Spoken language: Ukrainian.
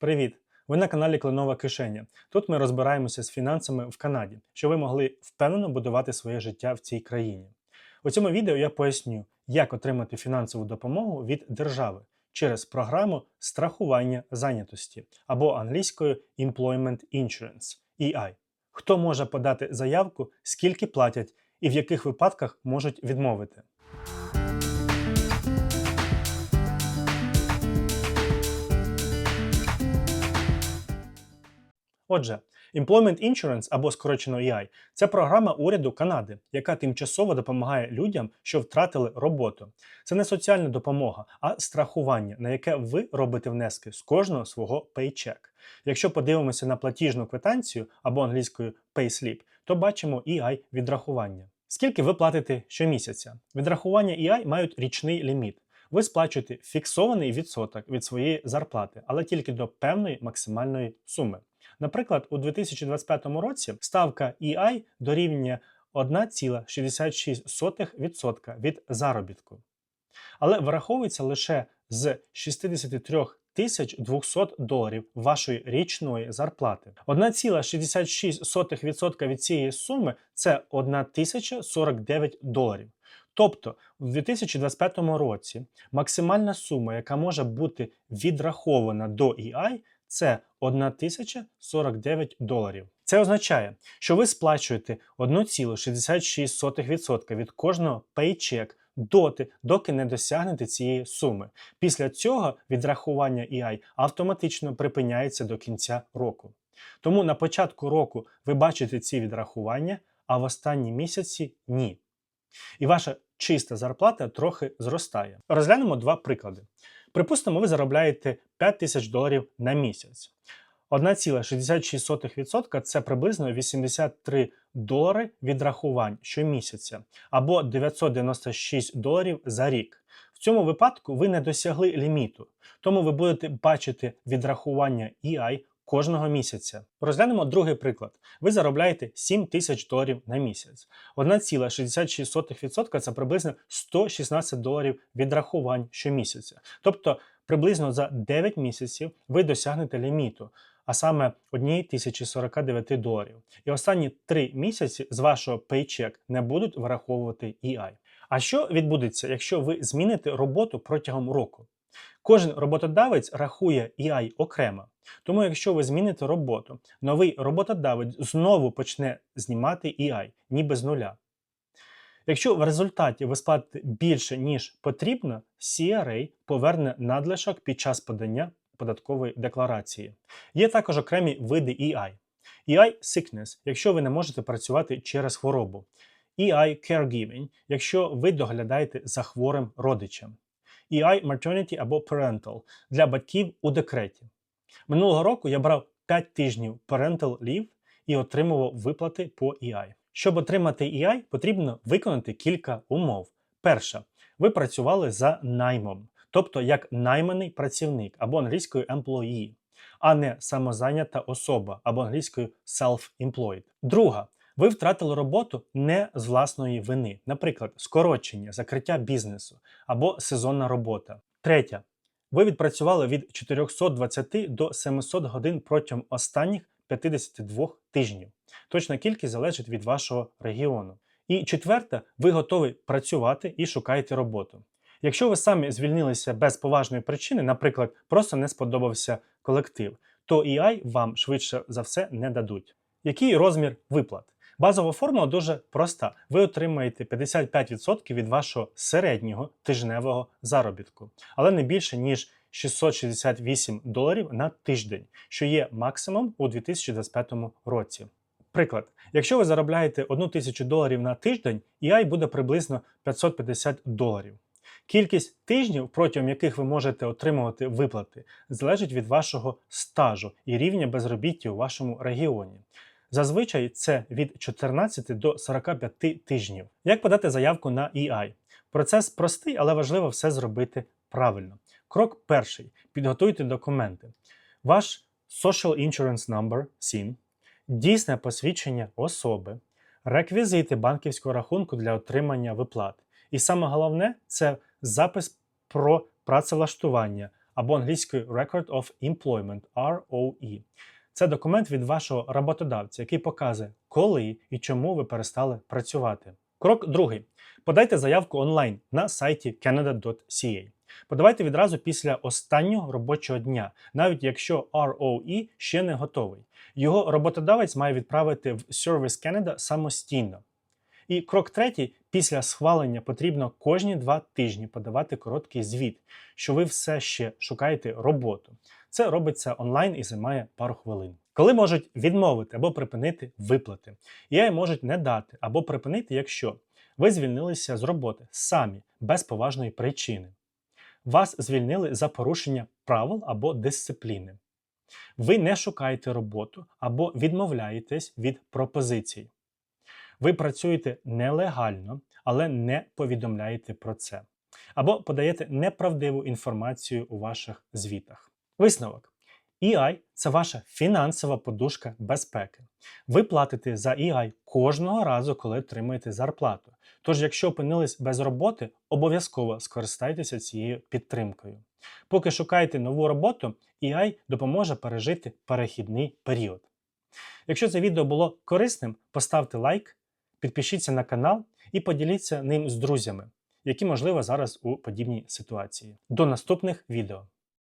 Привіт! Ви на каналі Кленова Кишеня. Тут ми розбираємося з фінансами в Канаді, щоб ви могли впевнено будувати своє життя в цій країні. У цьому відео я поясню, як отримати фінансову допомогу від держави через програму страхування зайнятості або англійською Employment Insurance EI. Хто може подати заявку, скільки платять і в яких випадках можуть відмовити. Отже, Employment Insurance або скорочено EI – це програма уряду Канади, яка тимчасово допомагає людям, що втратили роботу. Це не соціальна допомога, а страхування, на яке ви робите внески з кожного свого paycheck. Якщо подивимося на платіжну квитанцію або англійською payslip, то бачимо EI відрахування. Скільки ви платите щомісяця? Відрахування EI мають річний ліміт. Ви сплачуєте фіксований відсоток від своєї зарплати, але тільки до певної максимальної суми. Наприклад, у 2025 році ставка EI дорівнює 1,66% від заробітку. Але враховується лише з 63 тисяч 200 доларів вашої річної зарплати. 1,66% від цієї суми це 1049 доларів. Тобто у 2025 році максимальна сума, яка може бути відрахована до EI, це 1049 доларів. Це означає, що ви сплачуєте 1,66% від кожного пейчек доти, доки не досягнете цієї суми. Після цього відрахування EI автоматично припиняється до кінця року. Тому на початку року ви бачите ці відрахування, а в останні місяці ні. І ваша чиста зарплата трохи зростає. Розглянемо два приклади. Припустимо, ви заробляєте 5 тисяч доларів на місяць. 1,66% це приблизно 83 долари відрахувань щомісяця або 996 доларів за рік. В цьому випадку ви не досягли ліміту, тому ви будете бачити відрахування EI кожного місяця. Розглянемо другий приклад. Ви заробляєте 7 тисяч доларів на місяць. 1,66% це приблизно 116 доларів відрахувань щомісяця. Тобто приблизно за 9 місяців ви досягнете ліміту, а саме 1049 доларів. І останні 3 місяці з вашого пейчек не будуть враховувати EI. А що відбудеться, якщо ви зміните роботу протягом року? Кожен роботодавець рахує EI окремо. Тому, якщо ви зміните роботу, новий роботодавець знову почне знімати EI, ніби з нуля. Якщо в результаті ви сплатите більше, ніж потрібно, CRA поверне надлишок під час подання податкової декларації. Є також окремі види EI. EI Sickness, якщо ви не можете працювати через хворобу. EI Caregiving, якщо ви доглядаєте за хворим родичем. EI Maternity або Parental для батьків у декреті. Минулого року я брав 5 тижнів Parental Leave і отримував виплати по EI. Щоб отримати EI, потрібно виконати кілька умов. Перша, ви працювали за наймом, тобто як найманий працівник або англійською employee, а не самозайнята особа або англійською self-employed. Друга, ви втратили роботу не з власної вини, наприклад, скорочення, закриття бізнесу або сезонна робота. Третя, ви відпрацювали від 420 до 700 годин протягом останніх 52 тижнів. Точна кількість залежить від вашого регіону. І четверте, ви готові працювати і шукаєте роботу. Якщо ви самі звільнилися без поважної причини, наприклад, просто не сподобався колектив, то EI вам швидше за все не дадуть. Який розмір виплат? Базова формула дуже проста. Ви отримаєте 55% від вашого середнього тижневого заробітку, але не більше ніж 668 доларів на тиждень, що є максимум у 2025 році. Приклад, якщо ви заробляєте 1 тисячу доларів на тиждень, EI буде приблизно 550 доларів. Кількість тижнів, протягом яких ви можете отримувати виплати, залежить від вашого стажу і рівня безробіття у вашому регіоні. Зазвичай це від 14 до 45 тижнів. Як подати заявку на EI? Процес простий, але важливо все зробити правильно. Крок перший: підготуйте документи. Ваш Social Insurance Number SIN, дійсне посвідчення особи, реквізити банківського рахунку для отримання виплат. І саме головне це запис про працевлаштування або англійською Record of Employment ROE. Це документ від вашого роботодавця, який показує, коли і чому ви перестали працювати. Крок другий. Подайте заявку онлайн на сайті canada.ca. Подавайте відразу після останнього робочого дня, навіть якщо ROE ще не готовий. Його роботодавець має відправити в Service Canada самостійно. І крок третій: після схвалення потрібно кожні два тижні подавати короткий звіт, що ви все ще шукаєте роботу. Це робиться онлайн і займає пару хвилин. Коли можуть відмовити або припинити виплати, EI можуть не дати або припинити, якщо ви звільнилися з роботи самі без поважної причини. Вас звільнили за порушення правил або дисципліни. Ви не шукаєте роботу або відмовляєтесь від пропозицій. Ви працюєте нелегально, але не повідомляєте про це. Або подаєте неправдиву інформацію у ваших звітах. Висновок. EI – це ваша фінансова подушка безпеки. Ви платите за EI кожного разу, коли отримуєте зарплату. Тож, якщо опинились без роботи, обов'язково скористайтеся цією підтримкою. Поки шукаєте нову роботу, EI допоможе пережити перехідний період. Якщо це відео було корисним, поставте лайк, підпишіться на канал і поділіться ним з друзями, які, можливо, зараз у подібній ситуації. До наступних відео!